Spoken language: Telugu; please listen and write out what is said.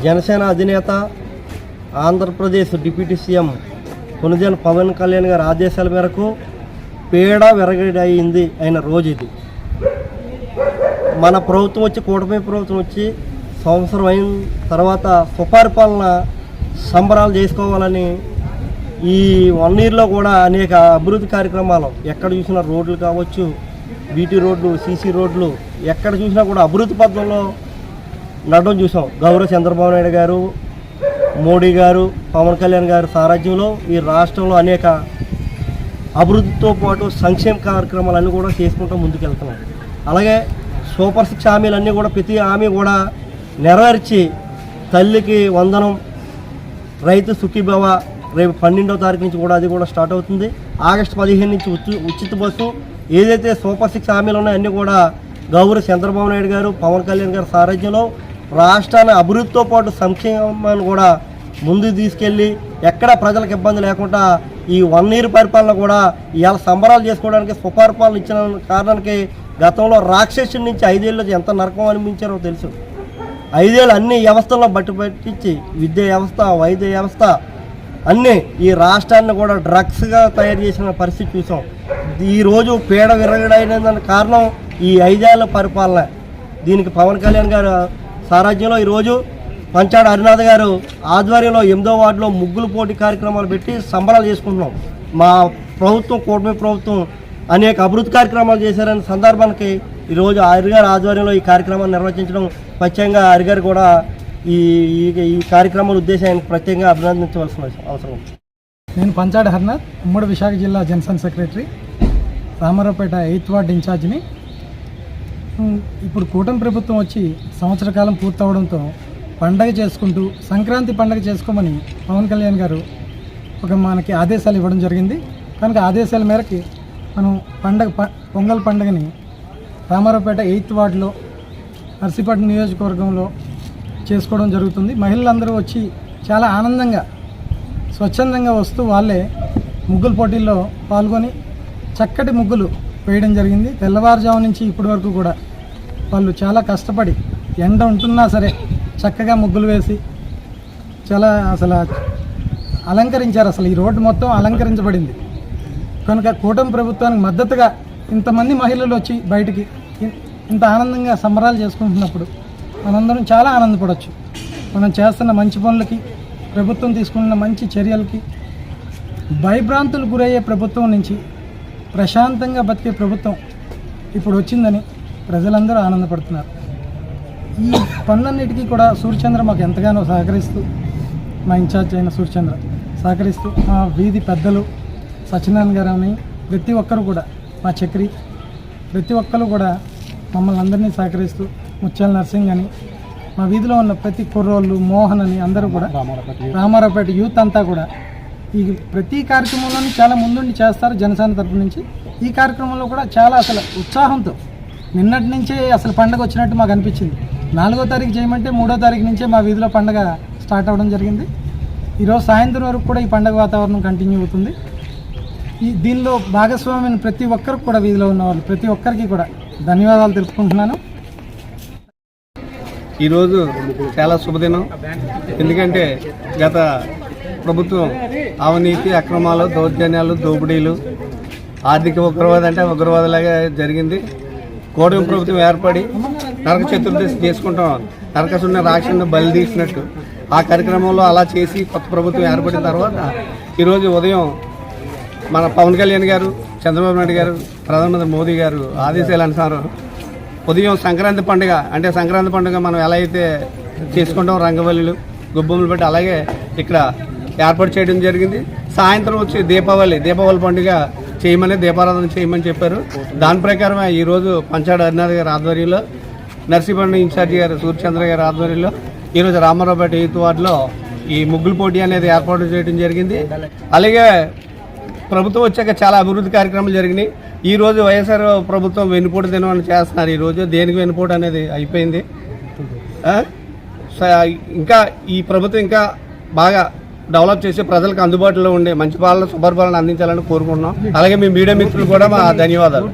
జనసేన అధినేత ఆంధ్రప్రదేశ్ డిప్యూటీ సీఎం కొనుజన పవన్ కళ్యాణ్ గారి ఆదేశాల మేరకు పేడ విరగడయింది అయిన రోజు ఇది. మన ప్రభుత్వం వచ్చి కూటమి ప్రభుత్వం వచ్చి సంవత్సరం అయిన తర్వాత సుపరిపాలన సంబరాలు చేసుకోవాలని ఈ వన్ ఇయర్లో కూడా అనేక అభివృద్ధి కార్యక్రమాలు ఎక్కడ చూసినా రోడ్లు కావచ్చు బీటీ రోడ్లు సీసీ రోడ్లు ఎక్కడ చూసినా కూడా అభివృద్ధి పథంలో నడడం చూసాం. గౌరవ చంద్రబాబు నాయుడు గారు మోడీ గారు పవన్ కళ్యాణ్ గారి సారథ్యంలో ఈ రాష్ట్రంలో అనేక అభివృద్ధితో పాటు సంక్షేమ కార్యక్రమాలన్నీ కూడా చేసుకుంటూ ముందుకెళ్తున్నాం. అలాగే సూపర్ సిక్స్ హామీలన్నీ కూడా ప్రతి హామీ కూడా నెరవేర్చి తల్లికి వందనం రైతు సుఖీభవ రేపు పన్నెండవ తారీఖు నుంచి కూడా అది కూడా స్టార్ట్ అవుతుంది. ఆగస్టు పదిహేను నుంచి ఉచి- ఉచిత బస్సు ఏదైతే సూపర్ సిక్స్ హామీలు ఉన్నాయో అన్నీ కూడా గౌరవ చంద్రబాబు నాయుడు గారు పవన్ కళ్యాణ్ గారి సారథ్యంలో రాష్ట్రాన్ని అభివృద్ధితో పాటు సంక్షేమాన్ని కూడా ముందుకు తీసుకెళ్ళి ఎక్కడ ప్రజలకు ఇబ్బంది లేకుండా ఈ వన్ ఇయర్ పరిపాలన కూడా ఇవాళ సంబరాలు చేసుకోవడానికి సుపరిపాలన ఇచ్చిన కారణానికి గతంలో రాక్షసుడి నుంచి ఐదేళ్ళు ఎంత నరకం అనిపించారో తెలుసు. ఐదేళ్ళు అన్ని వ్యవస్థల్లో బట్టి పట్టించి విద్యా వ్యవస్థ వైద్య వ్యవస్థ అన్నీ ఈ రాష్ట్రాన్ని కూడా డ్రగ్స్గా తయారు చేసిన పరిస్థితి చూసాం. ఈరోజు పీడ విరగడైన దానికి కారణం ఈ ఐదేళ్ళ పరిపాలన. దీనికి పవన్ కళ్యాణ్ గారు సారథ్యంలో ఈరోజు పంచాడు హరినాథ్ గారు ఆధ్వర్యంలో ఎనిమిదో వార్డులో ముగ్గులు పోటీ కార్యక్రమాలు పెట్టి సంబరాలు చేసుకుంటున్నాం. మా ప్రభుత్వం కూటమి ప్రభుత్వం అనేక అభివృద్ధి కార్యక్రమాలు చేశారనే సందర్భానికి ఈరోజు హరిగారి ఆధ్వర్యంలో ఈ కార్యక్రమాన్ని నిర్వహించడం ప్రత్యేకంగా హరిగారు కూడా ఈ ఈ- ఈ కార్యక్రమాల ఉద్దేశాన్ని ప్రత్యేకంగా అభినందించవలసిన అవసరం. నేను పంచాడు హరినాథ్ ఉమ్మడి విశాఖ జిల్లా Janasena secretary Ramaraopeta eighth ward ఇన్ఛార్జిని ఇప్పుడు కూటమి ప్రభుత్వం వచ్చి సంవత్సర కాలం పూర్తవడంతో పండగ చేసుకుంటూ సంక్రాంతి పండగ చేసుకోమని పవన్ కళ్యాణ్ గారు ఒక మనకి ఆదేశాలు ఇవ్వడం జరిగింది. కనుక ఆదేశాల మేరకి మనం పండగ పొంగల్ పండుగని రామారావుపేట ఎయిత్ వార్డులో నర్సీపట్నం నియోజకవర్గంలో చేసుకోవడం జరుగుతుంది. మహిళలందరూ వచ్చి చాలా ఆనందంగా స్వచ్ఛందంగా వస్తూ వాళ్ళే ముగ్గుల పోటీల్లో పాల్గొని చక్కటి ముగ్గులు వేయడం జరిగింది. తెల్లవారుజాము నుంచి ఇప్పటి వరకు కూడా వాళ్ళు చాలా కష్టపడి ఎండ ఉంటున్నా సరే చక్కగా ముగ్గులు వేసి చాలా అసలు అలంకరించారు. అసలు ఈ రోడ్డు మొత్తం అలంకరించబడింది. కనుక కూటమి ప్రభుత్వానికి మద్దతుగా ఇంతమంది మహిళలు వచ్చి బయటికి ఇంత ఆనందంగా సంబరాలు చేసుకుంటున్నప్పుడు మనందరం చాలా ఆనందపడవచ్చు మనం చేస్తున్న మంచి పనులకి ప్రభుత్వం తీసుకున్న మంచి చర్యలకి భయభ్రాంతులు గురయ్యే ప్రభుత్వం నుంచి ప్రశాంతంగా బతికే ప్రభుత్వం ఇప్పుడు వచ్చిందని ప్రజలందరూ ఆనందపడుతున్నారు. ఈ పనులన్నిటికీ కూడా సూర్యచంద్ర మాకు ఎంతగానో సహకరిస్తూ మా ఇన్ఛార్జ్ అయిన సూర్యచంద్ర సహకరిస్తూ మా వీధి పెద్దలు సత్యనారాయణ గారు అని ప్రతి ఒక్కరు కూడా మా చక్రి ప్రతి ఒక్కరు కూడా మమ్మల్ని అందరినీ సహకరిస్తూ ముత్యాల నర్సింగ్ అని మా వీధిలో ఉన్న ప్రతి కుర్రోళ్ళు మోహన్ అని అందరూ కూడా రామారావుపేట యూత్ అంతా కూడా ఈ ప్రతి కార్యక్రమంలోని చాలా ముందుండి చేస్తారు జనసేన తరపు నుంచి. ఈ కార్యక్రమంలో కూడా చాలా అసలు ఉత్సాహంతో నిన్నటి నుంచే అసలు పండగ వచ్చినట్టు మాకు అనిపించింది. నాలుగో తారీఖు చేయమంటే మూడో తారీఖు నుంచే మా వీధిలో పండగ స్టార్ట్ అవ్వడం జరిగింది. ఈరోజు సాయంత్రం వరకు కూడా ఈ పండగ వాతావరణం కంటిన్యూ అవుతుంది. ఈ దీనిలో భాగస్వామ్యం ప్రతి ఒక్కరికి కూడా వీధిలో ఉన్నవాళ్ళు ప్రతి ఒక్కరికి కూడా ధన్యవాదాలు తెలుపుకుంటున్నాను. ఈరోజు చాలా శుభదినం. ఎందుకంటే గత ప్రభుత్వం అవినీతి అక్రమాలు దౌర్జన్యాలు దోపిడీలు ఆర్థిక ఉగ్రవాదం అంటే ఉగ్రవాదలాగా జరిగింది. కూటమి ప్రభుత్వం ఏర్పడి నరక చతుర్దశి చేసుకుంటాం. నరకసున్న రాక్షసుని బలి తీసినట్టు. ఆ కార్యక్రమంలో అలా చేసి కొత్త ప్రభుత్వం ఏర్పడిన తర్వాత ఈరోజు ఉదయం మన పవన్ కళ్యాణ్ గారు చంద్రబాబు నాయుడు గారు ప్రధానమంత్రి మోదీ గారు ఆదేశాలు అనుసారం ఉదయం సంక్రాంతి పండుగ అంటే సంక్రాంతి పండుగ మనం ఎలా అయితే చేసుకుంటాం రంగవల్లులు గుబ్బమ్మలు పెట్టి అలాగే ఇక్కడ ఏర్పాటు చేయడం జరిగింది. సాయంత్రం వచ్చి దీపావళి దీపావళి పండుగ చేయమని దీపారాధన చేయమని చెప్పారు. దాని ప్రకారమే ఈరోజు పంచాడు హరినాథ్ గారి ఆధ్వర్యంలో నర్సీపట్నం ఇన్ఛార్జి గారు సూర్యచంద్ర గారి ఆధ్వర్యంలో ఈరోజు రామారావుపేట ఎయిత్ వార్డులో ఈ ముగ్గులు పోటీ అనేది ఏర్పాటు చేయడం జరిగింది. అలాగే ప్రభుత్వం వచ్చాక చాలా అభివృద్ధి కార్యక్రమాలు జరిగినాయి. ఈరోజు వైఎస్ఆర్ ప్రభుత్వం వెన్నుపోటు దినం అని చేస్తున్నారు. ఈరోజు దేనికి వెన్నుపోటు అనేది అయిపోయింది. స- ఇంకా ఈ ప్రభుత్వం ఇంకా బాగా డెవలప్ చేసి ప్రజలకు అందుబాటులో ఉండే మంచి పాలన సుపరిపాలన అందించాలని కోరుకుంటున్నాం. అలాగే మీ మీడియా మిత్రులు కూడా మా ధన్యవాదాలు.